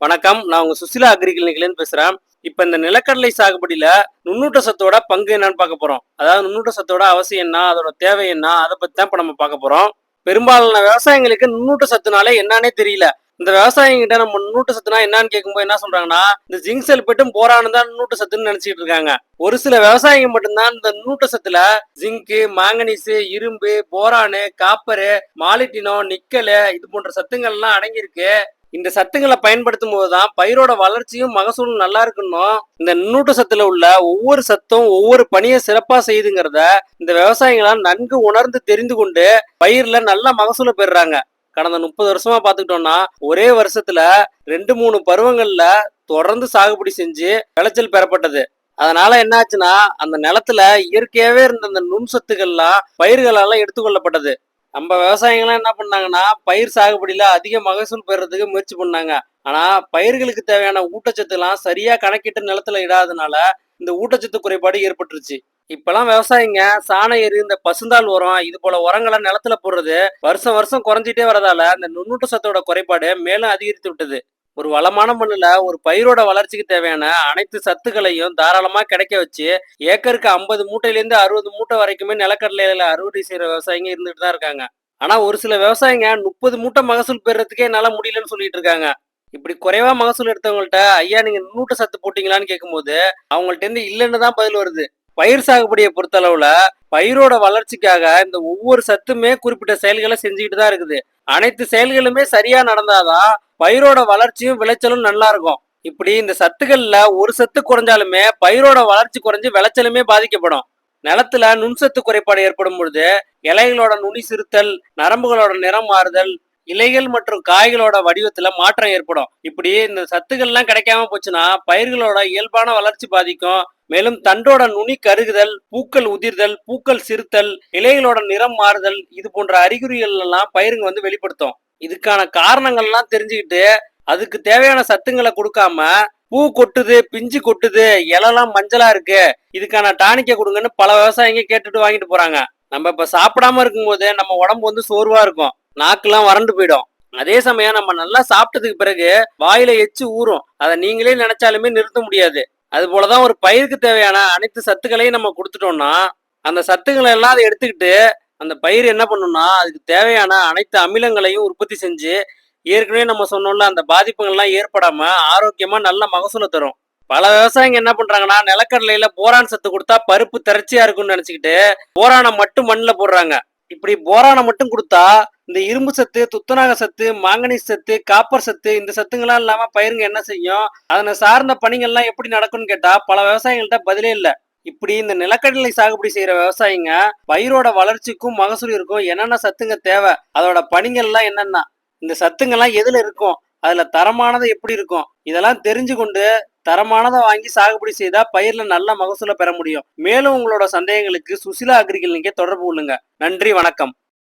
வணக்கம். நான் உங்க சுசிலா அக்ரிகிளினிக்லேருந்து பேசுறேன். இப்ப இந்த நிலக்கடலை சாகுபடியில நுண்ணூட்ட சத்தோட பங்கு என்னன்னு பார்க்க போறோம். அதாவது நுண்ணூட்ட சத்தோட அவசியம் என்ன அதோட தேவை என்ன அதை பத்தி தான் இப்ப நம்ம பார்க்க போறோம். பெரும்பாலான விவசாயிங்களுக்கு நுண்ணூட்ட சத்துனாலே என்னன்னே தெரியல. இந்த விவசாயிகிட்ட நம்ம நுண்ணூட்ட சத்துனா என்னன்னு கேட்கும்போது என்ன சொல்றாங்கன்னா இந்த ஜிங்க் சல்பேட்டும் போரானு தான் நுண்ணூட்ட சத்துன்னு நினைச்சிட்டு இருக்காங்க. ஒரு சில விவசாயிங்க மட்டும்தான் இந்த நுண்ணூட்ட சத்துல ஜிங்கு மாங்கனீசு இரும்பு போரானு காப்பரு மாலிட்டினோ நிக்கலு இது போன்ற சத்துங்கள்லாம் அடங்கியிருக்கு. இந்த சத்துங்களை பயன்படுத்தும் போதுதான் பயிரோட வளர்ச்சியும் மகசூலும் நல்லா இருக்கணும் இந்த நுண்ணூட்ட சத்துல உள்ள ஒவ்வொரு சத்தும் ஒவ்வொரு பணியை சிறப்பா செய்யுதுங்கிறத இந்த விவசாயிகளால் நன்கு உணர்ந்து தெரிந்து கொண்டு பயிர்ல நல்ல மகசூலை பெறுறாங்க. கடந்த முப்பது வருஷமா பாத்துக்கிட்டோம்னா ஒரே வருஷத்துல ரெண்டு மூணு பருவங்கள்ல தொடர்ந்து சாகுபடி செஞ்சு விளைச்சல் பெறப்பட்டது. அதனால என்னாச்சுன்னா அந்த நிலத்துல இயற்கையாவே இருந்த அந்த நுண் சத்துக்கள்லாம் பயிர்களால எடுத்துக்கொள்ளப்பட்டது. நம்ம விவசாயிகள்லாம் என்ன பண்ணாங்கன்னா பயிர் சாகுபடியில அதிக மகசூல் பெறதுக்கு முயற்சி பண்ணாங்க. ஆனா பயிர்களுக்கு தேவையான ஊட்டச்சத்துலாம் சரியா கணக்கிட்டு நிலத்துல இடாதனால இந்த ஊட்டச்சத்து குறைபாடு ஏற்பட்டுருச்சு. இப்பெல்லாம் விவசாயிங்க சாண எரு இந்த பசுந்தால் உரம் இது போல உரங்களை நிலத்துல போடுறது வருஷம் வருஷம் குறைஞ்சிட்டே வரதால இந்த நுண்ணூட்ட சத்தோட குறைபாடு மேலும் அதிகரித்து விட்டது. ஒரு வளமான மண்ணுல ஒரு பயிரோட வளர்ச்சிக்கு தேவையான அனைத்து சத்துக்களையும் தாராளமா கிடைக்க வச்சு ஏக்கருக்கு ஐம்பது மூட்டையிலேருந்து அறுபது மூட்டை வரைக்குமே நிலக்கடலையில அறுவடை செய்யற விவசாயிங்க இருந்துட்டு தான் இருக்காங்க. ஆனா ஒரு சில விவசாயிங்க முப்பது மூட்டை மகசூல் பெறதுக்கே என்னால முடியலன்னு சொல்லிட்டு இருக்காங்க. இப்படி குறைவா மகசூல் எடுத்தவங்கள்ட்ட ஐயா நீங்க நூட்டை சத்து போட்டீங்களான்னு கேட்கும்போது அவங்கள்ட்ட இருந்து இல்லைன்னு தான் பதில் வருது. பயிர் சாகுபடியை பொறுத்தளவுல பயிரோட வளர்ச்சிக்காக இந்த ஒவ்வொரு சத்துமே குறிப்பிட்ட செயல்களை செஞ்சுக்கிட்டு தான் இருக்குது. அனைத்து செயல்களுமே சரியா நடந்தாதான் பயிரோட வளர்ச்சியும் விளைச்சலும் நல்லா இருக்கும். இப்படி இந்த சத்துக்கள்ல ஒரு சத்து குறைஞ்சாலுமே பயிரோட வளர்ச்சி குறைஞ்சு விளைச்சலுமே பாதிக்கப்படும். நிலத்துல நுண்சத்து குறைபாடு ஏற்படும் பொழுது இலைகளோட நுனி சிறுத்தல் நரம்புகளோட நிறம் மாறுதல் இலைகள் மற்றும் காய்களோட வடிவத்துல மாற்றம் ஏற்படும். இப்படி இந்த சத்துக்கள்லாம் கிடைக்காம போச்சுன்னா பயிர்களோட இயல்பான வளர்ச்சி பாதிக்கும். மேலும் தண்டோட நுனி கருகுதல் பூக்கள் உதிர்தல் பூக்கள் சிறுத்தல் இலைகளோட நிறம் மாறுதல் இது போன்ற அறிகுறிகள் எல்லாம் பயிருங்க வந்து வெளிப்படுத்தும். இதுக்கான காரணங்கள்லாம் தெரிஞ்சுக்கிட்டு அதுக்கு தேவையான சத்துங்களை கொடுக்காம பூ கொட்டுது பிஞ்சு கொட்டுது இலெல்லாம் மஞ்சளா இருக்கு. இதுக்கான டானிக்கை கொடுங்கன்னு பல விவசாயிங்க கேட்டுட்டு வாங்கிட்டு போறாங்க. நம்ம இப்ப சாப்பிடாம இருக்கும்போது நம்ம உடம்பு வந்து சோர்வா இருக்கும். நாக்கெல்லாம் வறண்டு போயிடும். அதே சமயம் நம்ம நல்லா சாப்பிட்டதுக்கு பிறகு வாயில எச்சு ஊறும். அதை நீங்களே நினைச்சாலுமே நிறுத்த முடியாது. அது போலதான் ஒரு பயிருக்கு தேவையான அனைத்து சத்துக்களையும் நம்ம கொடுத்துட்டோம்னா அந்த சத்துக்களை எல்லாம் அதை எடுத்துக்கிட்டு அந்த பயிர் என்ன பண்ணும்னா அதுக்கு தேவையான அனைத்து அமிலங்களையும் உற்பத்தி செஞ்சு ஏற்கனவே நம்ம சொன்னோம்ல அந்த பாதிப்புகள்லாம் ஏற்படாம ஆரோக்கியமா நல்ல மகசூலை தரும். பல விவசாயிங்க என்ன பண்றாங்கன்னா நிலக்கடலையில போரான் சத்து கொடுத்தா பருப்பு திரட்சியா இருக்கும்னு நினைச்சுக்கிட்டு போரானை மட்டும் மண்ணில் போடுறாங்க. இப்படி போரானை மட்டும் கொடுத்தா இந்த இரும்பு சத்து துத்தநாக சத்து மாங்கனீஸ் சத்து காப்பர் சத்து இந்த சத்துங்களாம் இல்லாம பயிருங்க என்ன செய்யும்? அதனை சார்ந்த பணிகள்லாம் எப்படி நடக்கும்னு கேட்டா பல விவசாயிகள்கிட்ட பதிலே இல்லை. இப்படி இந்த நிலக்கடலை சாகுபடி செய்யற விவசாயிங்க பயிரோட வளர்ச்சிக்கும் மகசூலிற்கும் என்னென்ன சத்துங்க தேவை? அதோட பணிகள்லாம் என்னென்ன? இந்த சத்துங்கள்லாம் எதுல இருக்கும்? அதுல தரமானது எப்படி இருக்கும்? இதெல்லாம் தெரிஞ்சு கொண்டு தரமானதை வாங்கி சாகுபடி செய்தா பயிர்ல நல்ல மகசூலை பெற முடியும். மேலும் உங்களோட சந்தேகங்களுக்கு சுசிலா அக்ரிகல் நீங்க தொடர்பு கொள்ளுங்க. நன்றி வணக்கம்.